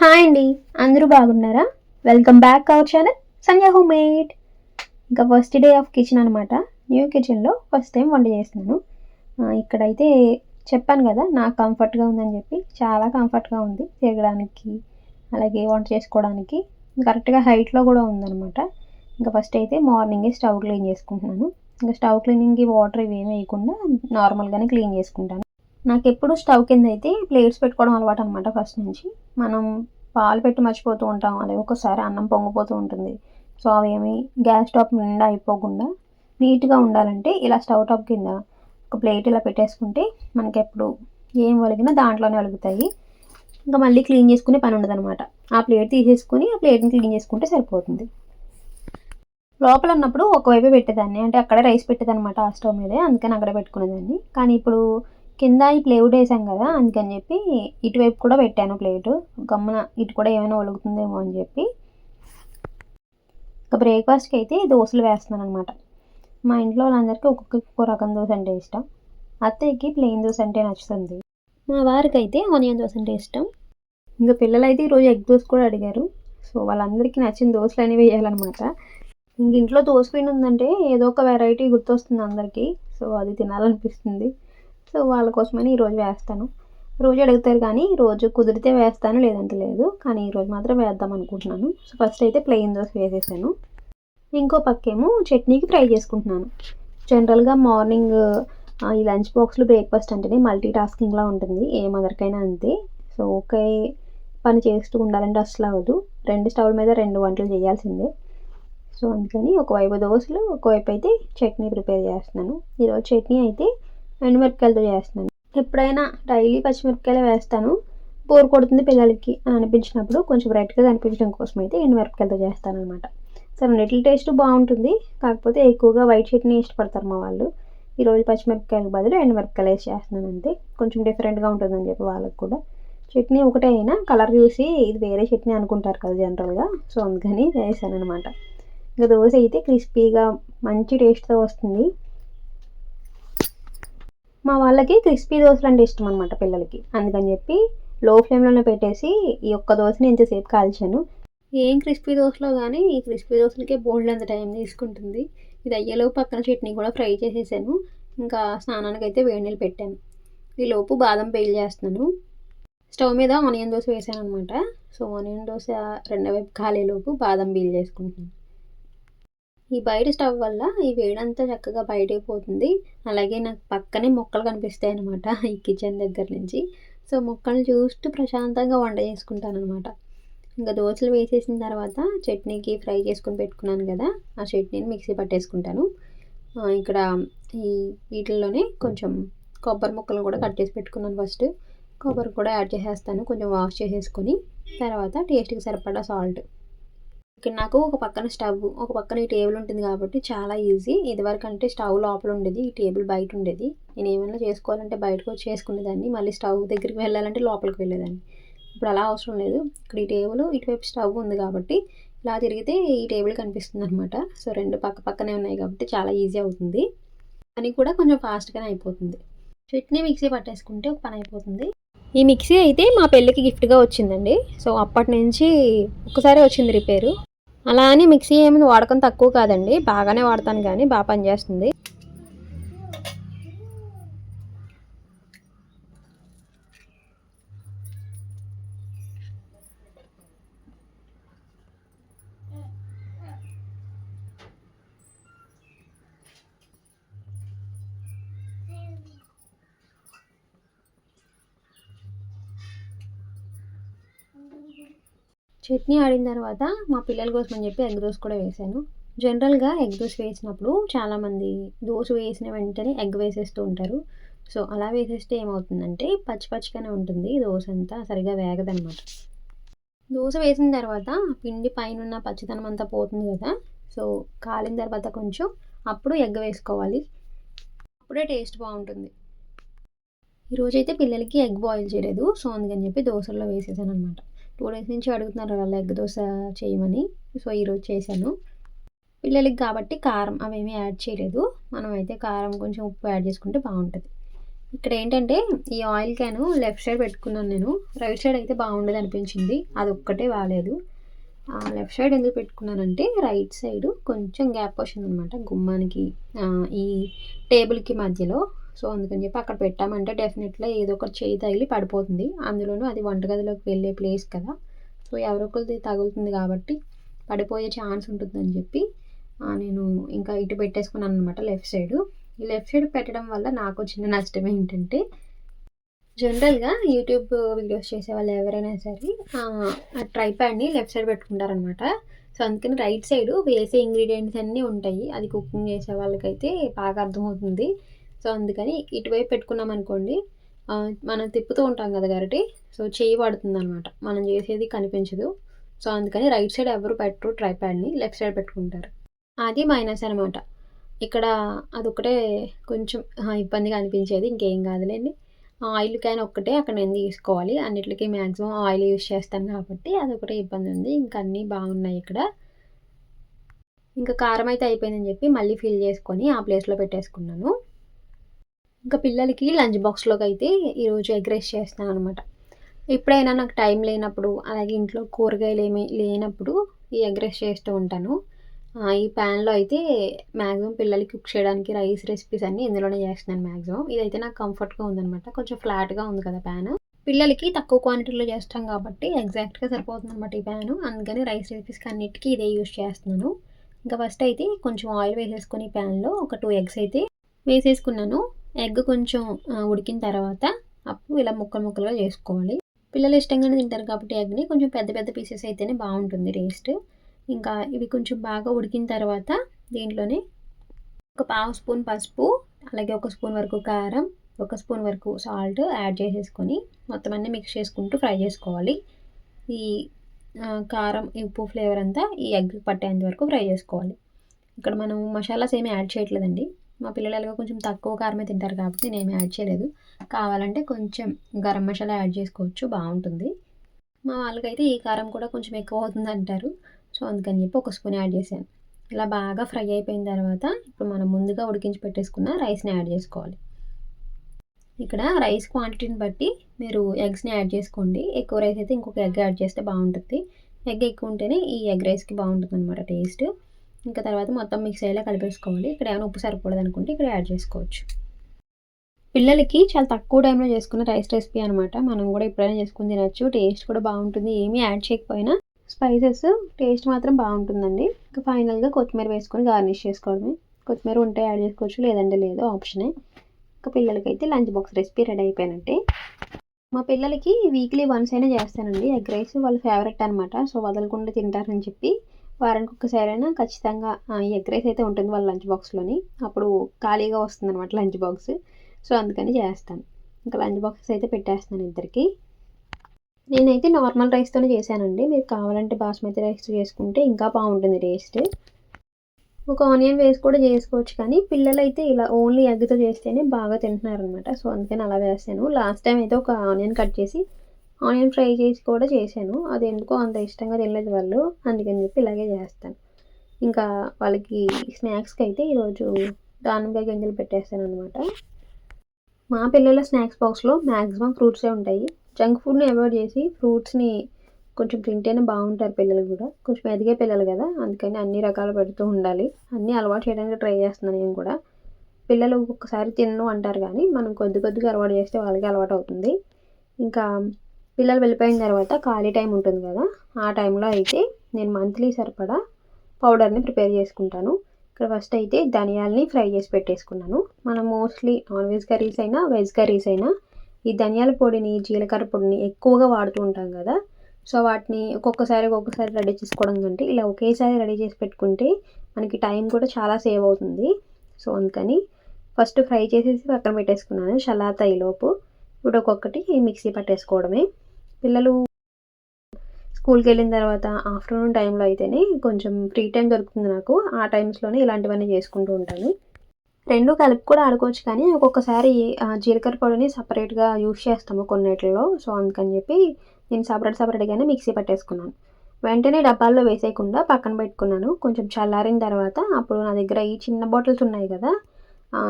Hi అండి అందరూ బాగున్నారా? Welcome back our channel Sanjay home made ఇంకా ఫస్ట్ డే ఆఫ్ కిచెన్ అనమాట న్యూ కిచెన్లో ఫస్ట్ టైం వంట చేస్తున్నాను. ఇక్కడైతే చెప్పాను కదా నాకు కంఫర్ట్గా ఉందని చెప్పి చాలా కంఫర్ట్గా ఉంది తిరగడానికి అలాగే వంట చేసుకోవడానికి. కరెక్ట్గా హైట్లో కూడా ఉందన్నమాట. ఇంకా ఫస్ట్ అయితే మార్నింగే స్టవ్ క్లీన్ చేసుకుంటున్నాను. ఇంకా స్టవ్ క్లీనింగ్కి వాటర్ ఇవి వేయకుండా నార్మల్గానే క్లీన్ చేసుకుంటాను. నాకు ఎప్పుడు స్టవ్ కింద అయితే ప్లేట్స్ పెట్టుకోవడం అలవాటు అనమాట ఫస్ట్ నుంచి. మనం పాలు పెట్టి మర్చిపోతూ ఉంటాం అలాగే ఒకసారి అన్నం పొంగిపోతూ ఉంటుంది. సో అవేమి గ్యాస్ స్టవ్ నిండా అయిపోకుండా నీట్గా ఉండాలంటే ఇలా స్టవ్ టాప్ కింద ఒక ప్లేట్ ఇలా పెట్టేసుకుంటే మనకి ఎప్పుడు ఏం ఒలిగినా దాంట్లోనే ఒలుగుతాయి. ఇంకా మళ్ళీ క్లీన్ చేసుకునే పని ఉండదు అనమాట ఆ ప్లేట్ తీసేసుకుని ఆ ప్లేట్ని క్లీన్ చేసుకుంటే సరిపోతుంది. లోపల ఉన్నప్పుడు ఒకవైపే పెట్టేదాన్ని. అంటే అక్కడే రైస్ పెట్టేదనమాట ఆ స్టవ్ మీదే. అందుకని అక్కడే పెట్టుకునేదాన్ని. కానీ ఇప్పుడు కింద ఈ ప్లేవుడ్ వేసాం కదా అందుకని చెప్పి ఇటువైపు కూడా పెట్టాను ప్లేటు. గమ్మున ఇటు కూడా ఏమైనా ఒలుగుతుందేమో అని చెప్పి. ఇంకా బ్రేక్ఫాస్ట్కి అయితే దోశలు వేస్తున్నాను అనమాట మా ఇంట్లో వాళ్ళందరికీ ఒక్కొక్క ఒక్కొక్క రకం దోశ అంటే ఇష్టం. అత్తయ్యకి ప్లెయిన్ దోశ అంటే నచ్చుతుంది. మా వారికి అయితే ఆనియన్ దోశ అంటే ఇష్టం. ఇంకా పిల్లలు అయితే ఈరోజు ఎగ్ దోశ కూడా అడిగారు. సో వాళ్ళందరికీ నచ్చిన దోశలు అనేవి వేయాలన్నమాట. ఇంక ఇంట్లో దోశ పిండి ఉందంటే ఏదో ఒక వెరైటీ గుర్తొస్తుంది అందరికీ. సో అది తినాలనిపిస్తుంది. సో వాళ్ళ కోసమని ఈరోజు వేస్తాను. రోజు అడుగుతారు కానీ రోజు కుదిరితే వేస్తాను లేదంటే లేదు. కానీ ఈరోజు మాత్రం వేద్దాం అనుకుంటున్నాను. సో ఫస్ట్ అయితే ప్లెయిన్ దోశ వేసేసాను. ఇంకో పక్కేమో చట్నీకి ఫ్రై చేసుకుంటున్నాను. జనరల్గా మార్నింగ్ ఈ లంచ్ బాక్స్లో బ్రేక్ఫాస్ట్ అంటేనే మల్టీ టాస్కింగ్లా ఉంటుంది. ఏ మదర్కైనా అంతే. సో ఒకే పని చేస్తూ ఉండాలంటే అసలు అవ్వదు. రెండు స్టవ్ల మీద రెండు వంటలు చేయాల్సిందే. సో అందుకని ఒకవైపు దోశలు ఒకవైపు అయితే చట్నీ ప్రిపేర్ చేస్తున్నాను. ఈరోజు చట్నీ అయితే ఎండుమిరపకాయలతో చేస్తున్నాను. ఎప్పుడైనా డైలీ పచ్చిమిరపకాయలు వేస్తాను. బోర్ కొడుతుంది పిల్లలకి అని అనిపించినప్పుడు కొంచెం రెడ్గా కనిపించడం కోసం అయితే ఎండుమిరపకాయలతో చేస్తాను అనమాట సో రెండిట్ల టేస్ట్ బాగుంటుంది. కాకపోతే ఎక్కువగా వైట్ చట్నీ ఇష్టపడతారు మా వాళ్ళు. ఈరోజు పచ్చిమిరపకాయలకు బదులు ఎండుమిరపకాయలు వేసి చేస్తున్నాను అంతే. కొంచెం డిఫరెంట్గా ఉంటుందని చెప్పి వాళ్ళకి కూడా. చట్నీ ఒకటే అయినా కలర్ చూసి ఇది వేరే చట్నీ అనుకుంటారు కదా జనరల్గా. సో అందుకని వేసాను అనమాట ఇంకా దోశ అయితే క్రిస్పీగా మంచి టేస్ట్తో వస్తుంది. మా వాళ్ళకి క్రిస్పీ దోశలు అంటే ఇష్టం అనమాట పిల్లలకి. అందుకని చెప్పి లో ఫ్లేమ్లోనే పెట్టేసి ఈ ఒక్క దోశని ఎంతసేపు కాల్చాను. ఏం క్రిస్పీ దోశలో కానీ ఈ క్రిస్పీ దోశలకే బోల్డ్ అంత టైం తీసుకుంటుంది. ఇది అయ్యేలోపు పక్కన చట్నీ కూడా ఫ్రై చేసేసాను. ఇంకా స్నానానికి అయితే వేడి నీళ్ళు పెట్టాను. ఈ లోపు బాదం పేల్ చేస్తున్నాను. స్టవ్ మీద ఆనియన్ దోశ వేసాను అనమాట సో ఆనియన్ దోశ రెండో వైపు ఖాళీలోపు బాదం బీల్ చేసుకుంటున్నాను. ఈ బయట స్టవ్ వల్ల ఈ వేడంతా చక్కగా బయటకు పోతుంది. అలాగే నాకు పక్కనే మొక్కలు కనిపిస్తాయి అనమాట ఈ కిచెన్ దగ్గర నుంచి. సో మొక్కలు చూస్తూ ప్రశాంతంగా వంట చేసుకుంటాను అనమాట ఇంకా దోశలు వేసేసిన తర్వాత చట్నీకి ఫ్రై చేసుకొని పెట్టుకున్నాను కదా ఆ చట్నీని మిక్సీ పట్టేసుకుంటాను. ఇక్కడ ఈ వీటిల్లోనే కొంచెం కొబ్బరి ముక్కలు కూడా కట్ చేసి పెట్టుకున్నాను ఫస్ట్. కొబ్బరి కూడా యాడ్ చేసేస్తాను కొంచెం వాష్ చేసేసుకొని. తర్వాత టేస్ట్కి సరిపడా సాల్ట్. ఇక్కడ నాకు ఒక పక్కన స్టవ్ ఒక పక్కన ఈ టేబుల్ ఉంటుంది కాబట్టి చాలా ఈజీ. ఇదివరకు అంటే స్టవ్ లోపల ఉండేది ఈ టేబుల్ బయట ఉండేది. నేను ఏమైనా చేసుకోవాలంటే బయటకు వచ్చి చేసుకునేదాన్ని. మళ్ళీ స్టవ్ దగ్గరికి వెళ్ళాలంటే లోపలికి వెళ్ళేదాన్ని. ఇప్పుడు అలా అవసరం లేదు. ఇక్కడ ఈ టేబుల్ ఇటువైపు స్టవ్ ఉంది కాబట్టి ఇలా తిరిగితే ఈ టేబుల్ కనిపిస్తుంది అనమాట సో రెండు పక్క పక్కనే ఉన్నాయి కాబట్టి చాలా ఈజీ అవుతుంది. పని కూడా కొంచెం ఫాస్ట్గానే అయిపోతుంది. చట్నీ మిక్సీ పట్టేసుకుంటే ఒక పని అయిపోతుంది. ఈ మిక్సీ అయితే మా పెళ్ళికి గిఫ్ట్గా వచ్చిందండి. సో అప్పటి నుంచి ఒకసారి వచ్చింది రిపేరు. అలా అని మిక్సీ ఏమి వాడకం తక్కువ కాదండి. బాగానే వాడతాను కానీ బాగా పనిచేస్తుంది. చట్నీ ఆడిన తర్వాత మా పిల్లల కోసం అని చెప్పి ఎగ్ దోశ కూడా వేసాను. జనరల్గా ఎగ్ దోశ వేసినప్పుడు చాలామంది దోశ వేసిన వెంటనే ఎగ్ వేసేస్తూ ఉంటారు. సో అలా వేసేస్తే ఏమవుతుందంటే పచ్చి పచ్చిగానే ఉంటుంది. దోశ అంతా సరిగా వేగదనమాట దోశ వేసిన తర్వాత పిండి పైన ఉన్న పచ్చిదనం అంతా పోతుంది కదా. సో కాలిన తర్వాత కొంచెం అప్పుడు ఎగ్ వేసుకోవాలి. అప్పుడే టేస్ట్ బాగుంటుంది. ఈరోజైతే పిల్లలకి ఎగ్ బాయిల్ చేయలేదు. సో అందుకని చెప్పి దోశల్లో వేసేసాను అనమాట టూ డేస్ నుంచి అడుగుతున్నారు వాళ్ళు ఎగ్ దోశ చేయమని. సో ఈరోజు చేశాను. పిల్లలకి కాబట్టి కారం అవేమీ యాడ్ చేయలేదు. మనం అయితే కారం కొంచెం ఉప్పు యాడ్ చేసుకుంటే బాగుంటుంది. ఇక్కడ ఏంటంటే ఈ ఆయిల్ క్యాన్ లెఫ్ట్ సైడ్ పెట్టుకున్నాను నేను. రైట్ సైడ్ అయితే బాగుండదు అనిపించింది. అది ఒక్కటే బాగాలేదు లెఫ్ట్ సైడ్ ఎందుకు పెట్టుకున్నానంటే రైట్ సైడ్ కొంచెం గ్యాప్ వచ్చింది అనమాట గుమ్మానికి ఈ టేబుల్కి మధ్యలో సో అందుకని చెప్పి అక్కడ పెట్టామంటే డెఫినెట్గా ఏదో ఒకటి చేయి తగిలి పడిపోతుంది. అందులోనూ అది వంటగదిలోకి వెళ్ళే ప్లేస్ కదా. సో ఎవరొకరిది తగులుతుంది కాబట్టి పడిపోయే ఛాన్స్ ఉంటుందని చెప్పి నేను ఇంకా ఇటు పెట్టేసుకున్నాను అనమాట లెఫ్ట్ సైడ్. ఈ లెఫ్ట్ సైడ్ పెట్టడం వల్ల నాకు చిన్న నష్టం ఏంటంటే జనరల్గా యూట్యూబ్ వీడియోస్ చేసే వాళ్ళు ఎవరైనా సరే ట్రై ట్రైప్యాడ్ని లెఫ్ట్ సైడ్ పెట్టుకుంటారనమాట సో అందుకని రైట్ సైడ్ వేసే ఇంగ్రీడియంట్స్ అన్నీ ఉంటాయి. అది కుకింగ్ చేసే వాళ్ళకైతే బాగా అర్థమవుతుంది. సో అందుకని ఇటువైపు పెట్టుకున్నాం అనుకోండి మనం తిప్పుతూ ఉంటాం కదా కాబట్టి సో చేయి పడుతుంది అనమాట మనం చేసేది కనిపించదు. సో అందుకని రైట్ సైడ్ ఎవరు పెట్టరు ట్రైప్యాడ్ని లెఫ్ట్ సైడ్ పెట్టుకుంటారు. అది మైనస్ అనమాట ఇక్కడ అదొకటే కొంచెం ఇబ్బందిగా అనిపించేది ఇంకేం కాదులేండి. ఆయిల్ క్యాన్ ఒక్కటే అక్కడ నేను తీసుకోవాలి. అన్నిటికీ మ్యాక్సిమం ఆయిల్ యూస్ చేస్తాను కాబట్టి అదొకటే ఇబ్బంది ఉంది. ఇంకా అన్నీ బాగున్నాయి ఇక్కడ. ఇంకా కారం అయితే అయిపోయిందని చెప్పి మళ్ళీ ఫిల్ చేసుకొని ఆ ప్లేస్లో పెట్టేసుకున్నాను. ఇంకా పిల్లలకి లంచ్ బాక్స్లోకి అయితే ఈరోజు ఎగ్ రైస్ చేస్తాను అనమాట ఎప్పుడైనా నాకు టైం లేనప్పుడు అలాగే ఇంట్లో కూరగాయలు ఏమి లేనప్పుడు ఈ ఎగ్ రైస్ చేస్తూ ఉంటాను. ఈ ప్యాన్లో అయితే మ్యాక్సిమం పిల్లలకి కుక్ చేయడానికి రైస్ రెసిపీస్ అన్నీ ఇందులోనే చేస్తున్నాను మ్యాక్సిమం ఇదైతే నాకు కంఫర్ట్గా ఉందనమాట కొంచెం ఫ్లాట్గా ఉంది కదా ప్యాన్. పిల్లలకి తక్కువ క్వాంటిటీలో చేస్తాం కాబట్టి ఎగ్జాక్ట్గా సరిపోతుంది అనమాట ఈ ప్యాన్. అందుకని రైస్ రెసిపీస్కి అన్నిటికీ ఇదే యూస్ చేస్తున్నాను. ఇంకా ఫస్ట్ అయితే కొంచెం ఆయిల్ వేసేసుకొని ప్యాన్లో ఒక టూ ఎగ్స్ అయితే వేసేసుకున్నాను. ఎగ్ కొంచెం ఉడికిన తర్వాత అప్పు ఇలా ముక్కలు ముక్కలుగా చేసుకోవాలి. పిల్లలు ఇష్టంగానే తింటారు కాబట్టి ఎగ్ని కొంచెం పెద్ద పెద్ద పీసెస్ అయితేనే బాగుంటుంది టేస్ట్. ఇంకా ఇవి కొంచెం బాగా ఉడికిన తర్వాత దీంట్లోనే ఒక పావు స్పూన్ పసుపు అలాగే ఒక స్పూన్ వరకు కారం ఒక స్పూన్ వరకు సాల్ట్ యాడ్ చేసేసుకొని మొత్తం అన్నీ మిక్స్ చేసుకుంటూ ఫ్రై చేసుకోవాలి. ఈ కారం ఈ ఉప్పు ఫ్లేవర్ అంతా ఈ ఎగ్ పట్టేంత వరకు ఫ్రై చేసుకోవాలి. ఇక్కడ మనం మసాలాస్ ఏమి యాడ్ చేయట్లేదండి. మా పిల్లలు ఎలాగో కొంచెం తక్కువ కారమే తింటారు కాబట్టి నేను యాడ్ చేయలేదు. కావాలంటే కొంచెం గరం మసాలా యాడ్ చేసుకోవచ్చు బాగుంటుంది. మా వాళ్ళకైతే ఈ కారం కూడా కొంచెం ఎక్కువ అవుతుంది అంటారు. సో అందుకని చెప్పి ఒక స్పూన్ యాడ్ చేశాను. ఇలా బాగా ఫ్రై అయిపోయిన తర్వాత ఇప్పుడు మనం ముందుగా ఉడికించి పెట్టేసుకున్న రైస్ని యాడ్ చేసుకోవాలి. ఇక్కడ రైస్ క్వాంటిటీని బట్టి మీరు ఎగ్స్ని యాడ్ చేసుకోండి. ఎక్కువ రైస్ అయితే ఇంకొక ఎగ్ యాడ్ చేస్తే బాగుంటుంది. ఎగ్ ఎక్కువ ఉంటేనే ఈ ఎగ్ రైస్కి బాగుంటుంది అనమాట టేస్ట్. ఇంకా తర్వాత మొత్తం మిక్స్ అయ్యేలా కలిపేసుకోవాలి ఇక్కడ ఏమైనా ఉప్పు సరిపోలేదు అనుకుంటే ఇక్కడ యాడ్ చేసుకోవచ్చు. పిల్లలకి చాలా తక్కువ టైంలో చేసుకున్న రైస్ రెసిపీ అనమాట మనం కూడా ఎప్పుడైనా చేసుకుని తినచ్చు. టేస్ట్ కూడా బాగుంటుంది. ఏమీ యాడ్ చేయకపోయినా స్పైసెస్ టేస్ట్ మాత్రం బాగుంటుందండి. ఇంకా ఫైనల్గా కొత్తిమీర వేసుకొని గార్నిష్ చేసుకోవడమే. కొత్తిమీర ఉంటే యాడ్ చేసుకోవచ్చు. లేదంటే లేదు. ఆప్షనే ఇంకా పిల్లలకైతే లంచ్ బాక్స్ రెసిపీ రెడీ అయిపోయినట్టే. మా పిల్లలకి వీక్లీ వన్స్ అయినా చేస్తానండి. ఎగ్ రైస్ వాళ్ళ ఫేవరెట్ అనమాట సో వదలకుండా తింటారని చెప్పి వారానికి ఒక్కసారైనా అయినా ఖచ్చితంగా ఎగ్ రైస్ అయితే ఉంటుంది వాళ్ళ లంచ్ బాక్స్లోని. అప్పుడు ఖాళీగా వస్తుంది అనమాట లంచ్ బాక్స్. సో అందుకని చేస్తాను. ఇంకా లంచ్ బాక్సెస్ అయితే పెట్టేస్తాను ఇద్దరికి. నేనైతే నార్మల్ రైస్తోనే చేశానండి. మీరు కావాలంటే బాస్మతి రైస్ చేసుకుంటే ఇంకా బాగుంటుంది టేస్ట్. ఒక ఆనియన్ వేసి కూడా చేసుకోవచ్చు కానీ పిల్లలు అయితే ఇలా ఓన్లీ ఎగ్తో చేస్తేనే బాగా తింటున్నారనమాట సో అందుకని అలా వేసాను లాస్ట్ టైం అయితే ఒక ఆనియన్ కట్ చేసి ఆనియన్ ఫ్రై చేసి కూడా చేశాను. అది ఎందుకో అంత ఇష్టంగా తినలేదు వాళ్ళు. అందుకని చెప్పి ఇలాగే చేస్తాను. ఇంకా వాళ్ళకి స్నాక్స్కి అయితే ఈరోజు దానిమ్మకాయ గింజలు పెట్టేస్తాను అనమాట మా పిల్లల స్నాక్స్ బాక్స్లో మ్యాక్సిమం ఫ్రూట్సే ఉంటాయి. జంక్ ఫుడ్ని అవాయిడ్ చేసి ఫ్రూట్స్ని కొంచెం తింటేనే బాగుంటారు పిల్లలు కూడా. కొంచెం ఎదిగే పిల్లలు కదా అందుకని అన్ని రకాలు పెడుతూ ఉండాలి. అన్నీ అలవాటు చేయడానికి ట్రై చేస్తున్నాను నేను కూడా. పిల్లలు ఒక్కొక్కసారి తిన్ను అంటారు కానీ మనం కొద్ది కొద్దిగా అలవాటు చేస్తే వాళ్ళకి అలవాటు అవుతుంది. ఇంకా పిల్లలు వెళ్ళిపోయిన తర్వాత ఖాళీ టైం ఉంటుంది కదా ఆ టైంలో అయితే నేను మంత్లీ సరిపడా పౌడర్ని ప్రిపేర్ చేసుకుంటాను. ఇక్కడ ఫస్ట్ అయితే ధనియాలని ఫ్రై చేసి పెట్టేసుకున్నాను. మనం మోస్ట్లీ నాన్ వెజ్ కర్రీస్ అయినా వెజ్ కర్రీస్ అయినా ఈ ధనియాల పొడిని జీలకర్ర పొడిని ఎక్కువగా వాడుతూ ఉంటాం కదా. సో వాటిని ఒక్కొక్కసారి ఒక్కొక్కసారి రెడీ చేసుకోవడం కంటే ఇలా ఒకేసారి రెడీ చేసి పెట్టుకుంటే మనకి టైం కూడా చాలా సేవ్ అవుతుంది. సో అందుకని ఫస్ట్ ఫ్రై చేసేసి పక్కన పెట్టేసుకున్నాను షలాత ఈలోపు ఇప్పుడు ఒక్కొక్కటి మిక్సీ పట్టేసుకోవడమే. పిల్లలు స్కూల్కి వెళ్ళిన తర్వాత ఆఫ్టర్నూన్ టైంలో అయితేనే కొంచెం ఫ్రీ టైం దొరుకుతుంది నాకు. ఆ టైమ్స్లోనే ఇలాంటివన్నీ చేసుకుంటూ ఉంటాను. రెండు కలిపి కూడా ఆడుకోవచ్చు కానీ ఒక్కొక్కసారి జీలకర్ర పొడిని సపరేట్గా యూస్ చేస్తాము కొన్నిటిలో. సో అందుకని చెప్పి నేను సపరేట్ సపరేట్గానే మిక్సీ పట్టేసుకున్నాను. వెంటనే డబ్బాల్లో వేసేయకుండా పక్కన పెట్టుకున్నాను. కొంచెం చల్లారిన తర్వాత అప్పుడు నా దగ్గర ఈ చిన్న బాటిల్స్ ఉన్నాయి కదా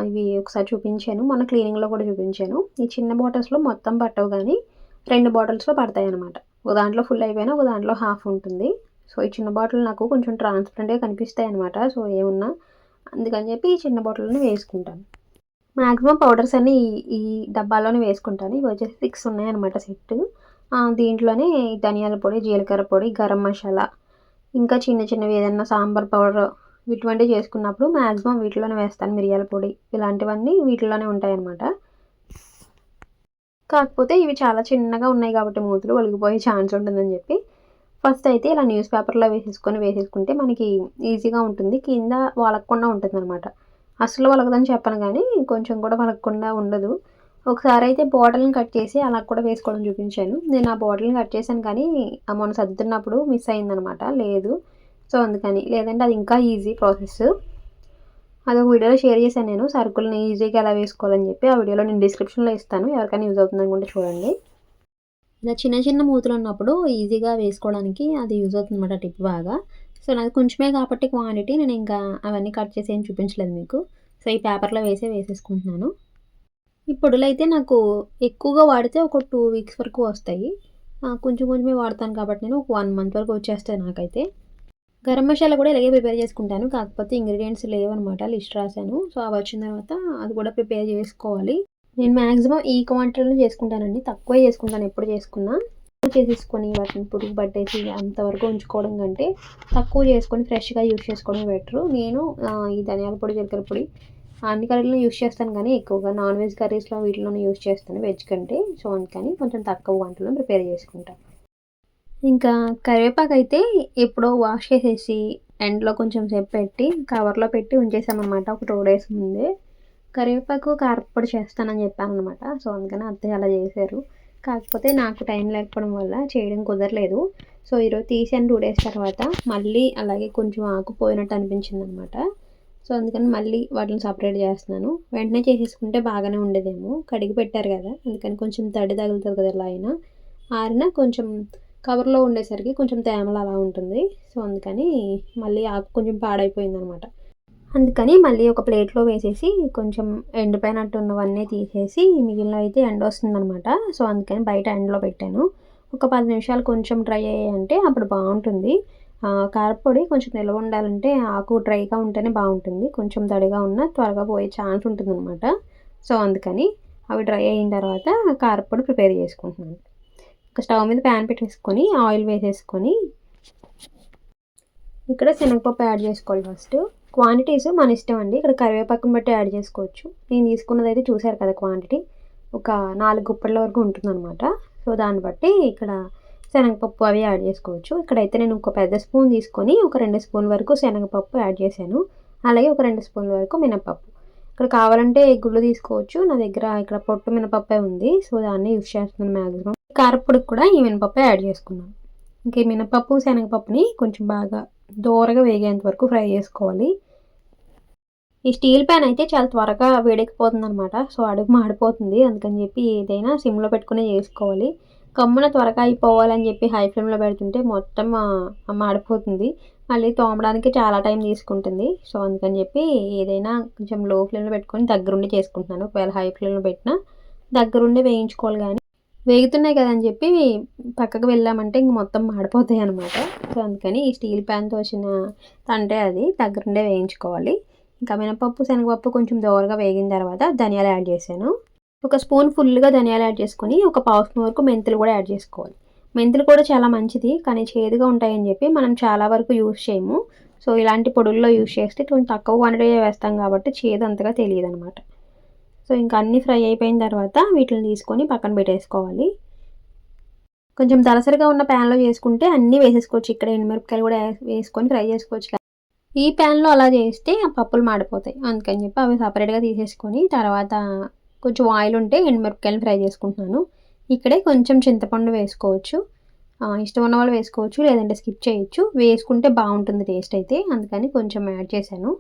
ఇవి ఒకసారి చూపించాను. మొన్న క్లీనింగ్లో కూడా చూపించాను. ఈ చిన్న బాటిల్స్లో మొత్తం పట్టవు కానీ రెండు బాటిల్స్లో పడతాయి అనమాట ఒక దాంట్లో ఫుల్ అయిపోయినా ఒక దాంట్లో హాఫ్ ఉంటుంది. సో ఈ చిన్న బాటిల్ నాకు కొంచెం ట్రాన్స్పరెంట్గా కనిపిస్తాయి అనమాట సో ఏమున్నా? అందుకని చెప్పి ఈ చిన్న బాటిల్ని వేసుకుంటాను. మ్యాక్సిమం పౌడర్స్ అన్నీ ఈ- ఈ డబ్బాలోనే వేసుకుంటాను. ఇవి వచ్చేసి సిక్స్ ఉన్నాయన్నమాట సెట్ దీంట్లోనే ధనియాల పొడి జీలకర్ర పొడి గరం మసాలా ఇంకా చిన్న చిన్నవి ఏదైనా సాంబార్ పౌడర్ ఇటువంటివి చేసుకున్నప్పుడు మ్యాక్సిమం వీటిలోనే వేస్తాను. మిరియాల పొడి ఇలాంటివన్నీ వీటిలోనే ఉంటాయన్నమాట. కాకపోతే ఇవి చాలా చిన్నగా ఉన్నాయి కాబట్టి మూతులు ఒలిగిపోయే ఛాన్స్ ఉంటుందని చెప్పి ఫస్ట్ అయితే ఇలా న్యూస్ పేపర్లో వేసేసుకొని వేసేసుకుంటే మనకి ఈజీగా ఉంటుంది. కింద వలగకుండా ఉంటుంది అనమాట అసలు వలగదని చెప్పను కానీ కొంచెం కూడా వలగకుండా ఉండదు. ఒకసారి అయితే బాటిల్ని కట్ చేసి అలా కూడా వేసుకోవడం చూపించాను. నేను ఆ బాటిల్ని కట్ చేశాను కానీ మొన్న సర్దుతున్నప్పుడు మిస్ అయిందనమాట లేదు. సో అందుకని. లేదంటే అది ఇంకా ఈజీ ప్రాసెస్. అదొక వీడియోలో షేర్ చేశాను నేను. సరుకుల్ని ఈజీగా ఎలా వేసుకోవాలని చెప్పి ఆ వీడియోలో నేను డిస్క్రిప్షన్లో ఇస్తాను. ఎవరికైనా యూజ్ అవుతుంది అనుకుంటే చూడండి. ఇలా చిన్న చిన్న మూతులు ఉన్నప్పుడు ఈజీగా వేసుకోవడానికి అది యూజ్ అవుతుంది అనమాట టిప్ బాగా. సో నాది కొంచెమే కాబట్టి క్వాంటిటీ నేను ఇంకా అవన్నీ కట్ చేసి ఏం చూపించలేదు మీకు. సో ఈ పేపర్లో వేసే వేసేసుకుంటున్నాను. ఈ పొడులు అయితే నాకు ఎక్కువగా వాడితే ఒక టూ వీక్స్ వరకు వస్తాయి. కొంచెం కొంచెమే వాడతాను కాబట్టి నేను ఒక వన్ మంత్ వరకు వచ్చేస్తాయి నాకైతే. గరం మసాలా కూడా ఇలాగే ప్రిపేర్ చేసుకుంటాను. కాకపోతే ఇంగ్రీడియంట్స్ లేవన్నమాట లిస్ట్ రాశాను. సో అవి వచ్చిన తర్వాత అది కూడా ప్రిపేర్ చేసుకోవాలి. నేను మ్యాక్సిమం ఈ క్వాంటిటీలో చేసుకుంటానండి. తక్కువే చేసుకుంటాను ఎప్పుడు చేసుకున్నా. చేసేసుకొని వాటిని పురుగు పట్టేసి అంతవరకు ఉంచుకోవడం కంటే తక్కువ చేసుకొని ఫ్రెష్గా యూస్ చేసుకోవడం బెటర్. నేను ఈ ధనియాల పొడి జీలకర్ర పొడి అన్ని కర్రీలో యూస్ చేస్తాను కానీ ఎక్కువగా నాన్ వెజ్ కర్రీస్లో వీటిలోనే యూస్ చేస్తాను వెజ్ కంటే. సో అందుకని కొంచెం తక్కువ వంటలను ప్రిపేర్ చేసుకుంటాను ఇంకా కరివేపాకు అయితే ఎప్పుడో వాష్ చేసేసి ఎండ్లో కొంచెం సేపు పెట్టి కవర్లో పెట్టి ఉంచేసామన్నమాట. ఒక టూ డేస్ ముందే. కరివేపాకు కారపొడి చేస్తానని చెప్పాను అనమాట సో అందుకని అత్తయ్య అలా చేశారు. కాకపోతే నాకు టైం లేకపోవడం వల్ల చేయడం కుదరలేదు. సో ఈరోజు తీసాను టూ డేస్ తర్వాత. మళ్ళీ అలాగే కొంచెం ఆకుపోయినట్టు అనిపించింది అనమాట సో అందుకని మళ్ళీ వాటిని సపరేట్ చేస్తున్నాను. వెంటనే చేసేసుకుంటే బాగానే ఉండేదేమో. కడిగి పెట్టారు కదా. అందుకని కొంచెం తడి తగులుతుంది కదా ఇలా అయినా. ఆరిన కొంచెం కవర్లో ఉండేసరికి కొంచెం తేమలు అలా ఉంటుంది. సో అందుకని మళ్ళీ ఆకు కొంచెం పాడైపోయింది అనమాట అందుకని మళ్ళీ ఒక ప్లేట్లో వేసేసి కొంచెం ఎండిపోయినట్టు ఉన్నవన్నీ తీసేసి మిగిలిన అయితే ఎండ వస్తుందన్నమాట సో అందుకని బయట ఎండలో పెట్టాను. ఒక పది నిమిషాలు కొంచెం డ్రై అయ్యాయంటే అప్పుడు బాగుంటుంది. కారపొడి కొంచెం నిల్వ ఉండాలంటే ఆకు డ్రైగా ఉంటేనే బాగుంటుంది. కొంచెం తడిగా ఉన్న త్వరగా పోయే ఛాన్స్ ఉంటుంది అనమాట సో అందుకని అవి డ్రై అయిన తర్వాత కారపొడి ప్రిపేర్ చేసుకుంటున్నాను. ఒక స్టవ్ మీద ప్యాన్ పెట్టేసుకొని ఆయిల్ వేసేసుకొని ఇక్కడ శనగపప్పు యాడ్ చేసుకోవాలి ఫస్ట్. క్వాంటిటీస్ మన ఇష్టం అండి. ఇక్కడ కరివేపాకుని బట్టి యాడ్ చేసుకోవచ్చు. నేను తీసుకున్నది అయితే చూశారు కదా క్వాంటిటీ. ఒక నాలుగు గుప్పల వరకు ఉంటుందన్నమాట. సో దాన్ని బట్టి ఇక్కడ శనగపప్పు అవి యాడ్ చేసుకోవచ్చు. ఇక్కడైతే నేను ఒక పెద్ద స్పూన్ తీసుకొని ఒక రెండు స్పూన్ వరకు శనగపప్పు యాడ్ చేశాను. అలాగే ఒక రెండు స్పూన్ల వరకు మినపప్పు ఇక్కడ కావాలంటే గుళ్ళు తీసుకోవచ్చు. నా దగ్గర ఇక్కడ పొట్టు మినపప్పే ఉంది. సో దాన్ని యూస్ చేస్తున్నాను మ్యాక్సిమం కారపొడికి కూడా ఈ మినపప్పే యాడ్ చేసుకున్నాను. ఇంక మినపప్పు శనగపప్పుని కొంచెం బాగా దూరగా వేగేంత వరకు ఫ్రై చేసుకోవాలి. ఈ స్టీల్ ప్యాన్ అయితే చాలా త్వరగా వేడెక్కిపోతుంది అనమాట సో అడుగు మాడిపోతుంది. అందుకని చెప్పి ఏదైనా సిమ్లో పెట్టుకునే చేసుకోవాలి. కమ్మున త్వరగా అయిపోవాలని చెప్పి హై ఫ్లేమ్లో పెడుతుంటే మొత్తం మాడిపోతుంది. మళ్ళీ తోమడానికి చాలా టైం తీసుకుంటుంది. సో అందుకని చెప్పి ఏదైనా కొంచెం లో ఫ్లేమ్లో పెట్టుకొని దగ్గరుండి చేసుకుంటున్నాను. ఒకవేళ హై ఫ్లేమ్లో పెట్టినా దగ్గరుండి వేయించుకోవాలి కానీ. వేగుతున్నాయి కదా అని చెప్పి పక్కకు వెళ్ళామంటే ఇంక మొత్తం మాడిపోతాయి అనమాట సో అందుకని ఈ స్టీల్ ప్యాన్తో వచ్చిన తంటే అది దగ్గరుండే వేయించుకోవాలి. ఇంకా మినపప్పు శనగపప్పు కొంచెం దోరగా వేగిన తర్వాత ధనియాలు యాడ్ చేశాను. ఒక స్పూన్ ఫుల్గా ధనియాలు యాడ్ చేసుకొని ఒక పావు స్పూన్ వరకు మెంతులు కూడా యాడ్ చేసుకోవాలి. మెంతులు కూడా చాలా మంచిది కానీ చేదుగా ఉంటాయని చెప్పి మనం చాలా వరకు యూస్ చేయము. సో ఇలాంటి పొడుల్లో యూజ్ చేస్తే కొంచెం తక్కువ క్వాంటిటీ వేస్తాం కాబట్టి చేదు అంతగా తెలియదు అనమాట సో ఇంకా అన్నీ ఫ్రై అయిపోయిన తర్వాత వీటిని తీసుకొని పక్కన పెట్టేసుకోవాలి. కొంచెం దలసరిగా ఉన్న ప్యాన్లో చేసుకుంటే అన్నీ వేసేసుకోవచ్చు. ఇక్కడ ఎండుమిరపకాయలు కూడా వేసుకొని ఫ్రై చేసుకోవచ్చు. ఈ ప్యాన్లో అలా చేస్తే ఆ పప్పులు మాడిపోతాయి. అందుకని చెప్పి అవి సపరేట్గా తీసేసుకొని తర్వాత కొంచెం ఆయిల్ ఉంటే ఎండుమిరపకాయలు ఫ్రై చేసుకుంటున్నాను. ఇక్కడే కొంచెం చింతపండు వేసుకోవచ్చు. ఇష్టం ఉన్న వాళ్ళు వేసుకోవచ్చు లేదంటే స్కిప్ చేయొచ్చు. వేసుకుంటే బాగుంటుంది టేస్ట్ అయితే అందుకని కొంచెం యాడ్ చేశాను.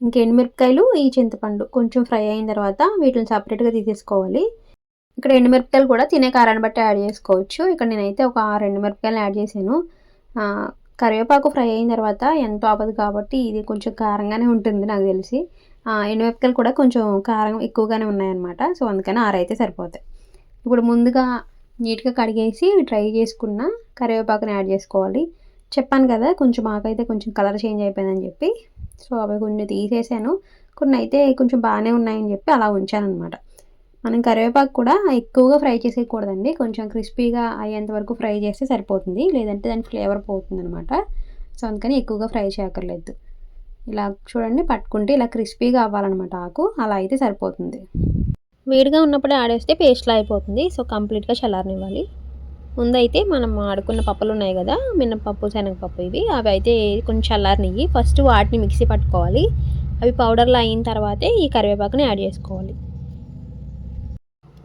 ఇంకా ఎండుమిరపకాయలు ఈ చింతపండు కొంచెం ఫ్రై అయిన తర్వాత వీటిని సపరేట్గా తీసేసుకోవాలి. ఇక్కడ ఎండుమిరపకాయలు కూడా తినే కారాన్ని బట్టి యాడ్ చేసుకోవచ్చు. ఇక్కడ నేనైతే ఒక ఆరు ఎండుమిరపకాయలు యాడ్ చేశాను. కరివేపాకు ఫ్రై అయిన తర్వాత ఎంతో అవ్వదు కాబట్టి ఇది కొంచెం కారంగానే ఉంటుంది నాకు తెలిసి. ఎండుమిరపకాయలు కూడా కొంచెం కారం ఎక్కువగానే ఉన్నాయన్నమాట. సో అందుకని ఆరైతే సరిపోతాయి. ఇప్పుడు ముందుగా నీట్గా కడిగేసి ట్రై చేసుకున్న కరివేపాకుని యాడ్ చేసుకోవాలి. చెప్పాను కదా కొంచెం ఆకైతే కొంచెం కలర్ చేంజ్ అయిపోయిందని చెప్పి. సో అవి కొన్ని తీసేసాను. కొన్ని అయితే కొంచెం బాగానే ఉన్నాయని చెప్పి అలా ఉంచాను అనమాట మనం కరివేపాకు కూడా ఎక్కువగా ఫ్రై చేసేయకూడదండి. కొంచెం క్రిస్పీగా అయ్యేంత వరకు ఫ్రై చేస్తే సరిపోతుంది. లేదంటే దాని ఫ్లేవర్ పోతుంది అనమాట సో అందుకని ఎక్కువగా ఫ్రై చేయక్కర్లేదు. ఇలా చూడండి పట్టుకుంటే ఇలా క్రిస్పీగా అవ్వాలన్నమాట ఆకు. అలా అయితే సరిపోతుంది. వేడిగా ఉన్నప్పుడే ఆడేస్తే పేస్ట్లా అయిపోతుంది. సో కంప్లీట్గా చల్లారనివ్వాలి. ముందైతే మనం ఆడుకున్న పప్పులు ఉన్నాయి కదా మినపప్పు శనగపప్పు ఇవి. అవి అయితే కొంచెం చల్లారనివి ఫస్ట్ వాటిని మిక్సీ పట్టుకోవాలి. అవి పౌడర్లు అయిన తర్వాతే ఈ కరివేపాకుని యాడ్ చేసుకోవాలి.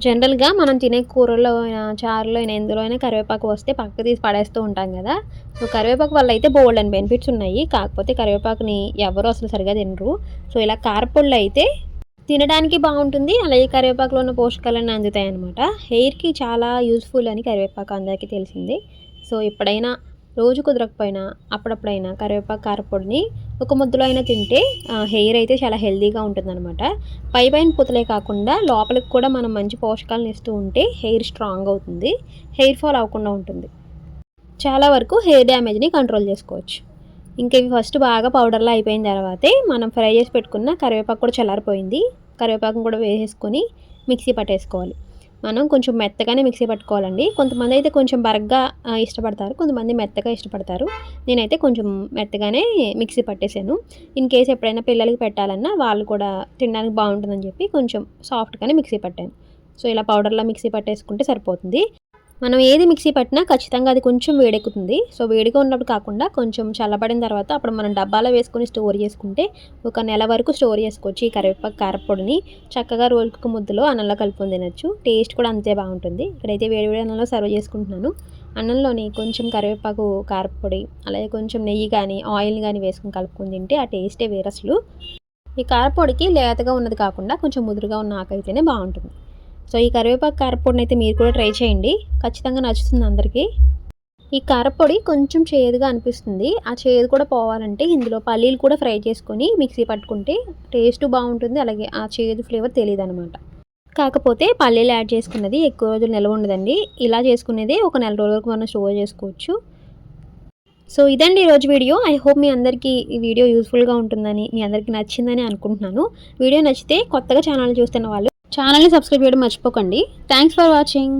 జనరల్గా మనం తినే కూరలో అయినా చారులో అయినా ఎందులో అయినా కరివేపాకు వస్తే పక్క తీసి పడేస్తూ ఉంటాం కదా. సో కరివేపాకు వల్ల అయితే బోల్డ్ అని బెనిఫిట్స్ ఉన్నాయి. కాకపోతే కరివేపాకుని ఎవరు అసలు సరిగా తినరు. సో ఇలా కారపొళ్ళు అయితే తినడానికి బాగుంటుంది. అలాగే కరివేపాకులో ఉన్న పోషకాలన్నీ అందుతాయి అనమాట హెయిర్కి చాలా యూస్ఫుల్ అని కరివేపాకు అందరికీ తెలిసింది. సో ఎప్పుడైనా రోజు కుదరకపోయినా అప్పుడప్పుడైనా కరివేపాకు కారపొడిని ఒక ముద్దలో అయినా తింటే హెయిర్ అయితే చాలా హెల్దీగా ఉంటుందన్నమాట. పై పైన పూతలే కాకుండా లోపలికి కూడా మనం మంచి పోషకాలను ఇస్తూ ఉంటే హెయిర్ స్ట్రాంగ్ అవుతుంది. హెయిర్ ఫాల్ అవ్వకుండా ఉంటుంది. చాలా వరకు హెయిర్ డ్యామేజ్ని కంట్రోల్ చేసుకోవచ్చు. ఇంకా ఇవి ఫస్ట్ బాగా పౌడర్లో అయిపోయిన తర్వాతే మనం ఫ్రై చేసి పెట్టుకున్న కరివేపాకు కూడా చల్లారిపోయింది. కరివేపాకును కూడా వేసేసుకొని మిక్సీ పట్టేసుకోవాలి. మనం కొంచెం మెత్తగానే మిక్సీ పట్టుకోవాలండి. కొంతమంది అయితే కొంచెం బరగ్గా ఇష్టపడతారు. కొంతమంది మెత్తగా ఇష్టపడతారు. నేనైతే కొంచెం మెత్తగానే మిక్సీ పట్టేశాను ఇన్ కేస్ ఎప్పుడైనా పిల్లలకి పెట్టాలన్నా వాళ్ళు కూడా తినడానికి బాగుంటుందని చెప్పి కొంచెం సాఫ్ట్గానే మిక్సీ పట్టాను. సో ఇలా పౌడర్లో మిక్సీ పట్టేసుకుంటే సరిపోతుంది. మనం ఏది మిక్సీ పట్టినా ఖచ్చితంగా అది కొంచెం వేడెక్కుతుంది. సో వేడిగా ఉన్నప్పుడు కాకుండా కొంచెం చల్లబడిన తర్వాత అప్పుడు మనం డబ్బాలో వేసుకొని స్టోర్ చేసుకుంటే ఒక నెల వరకు స్టోర్ చేసుకోవచ్చు ఈ కరివేపాకు కారపొడిని. చక్కగా రోజుకు ముద్దలో అన్నంలో కలుపుకొని తినచ్చు. టేస్ట్ కూడా అంతే బాగుంటుంది. ఇక్కడైతే వేడి వేడి అన్నంలో సర్వ్ చేసుకుంటున్నాను. అన్నంలోని కొంచెం కరివేపాకు కారపొడి అలాగే కొంచెం నెయ్యి కానీ ఆయిల్ కానీ వేసుకొని కలుపుకొని తింటే ఆ టేస్టే వేరు అసలు ఈ కారపొడికి లేతగా ఉన్నది కాకుండా కొంచెం ముదురుగా ఉన్న ఆకైతేనే బాగుంటుంది. సో ఈ కరివేపాకు కారపొడిని అయితే మీరు కూడా ట్రై చేయండి. ఖచ్చితంగా నచ్చుతుంది అందరికీ. ఈ కారపొడి కొంచెం చేదుగా అనిపిస్తుంది. ఆ చేదు కూడా పోవాలంటే ఇందులో పల్లీలు కూడా ఫ్రై చేసుకొని మిక్సీ పట్టుకుంటే టేస్ట్ బాగుంటుంది. అలాగే ఆ చేదు ఫ్లేవర్ తెలియదు అనమాట కాకపోతే పల్లీలు యాడ్ చేసుకున్నది ఎక్కువ రోజులు నిల్వ ఉండదండి. ఇలా చేసుకునేది ఒక నెల రోజుల వరకు మనం స్టోర్ చేసుకోవచ్చు. సో ఇదండి ఈరోజు వీడియో. ఐ హోప్ మీ అందరికీ ఈ వీడియో యూస్ఫుల్గా ఉంటుందని మీ అందరికీ నచ్చిందని అనుకుంటున్నాను. వీడియో నచ్చితే కొత్తగా ఛానల్ చూస్తున్న వాళ్ళు ఛానల్ని సబ్స్క్రైబ్ చేయడం మర్చిపోకండి. Thanks for watching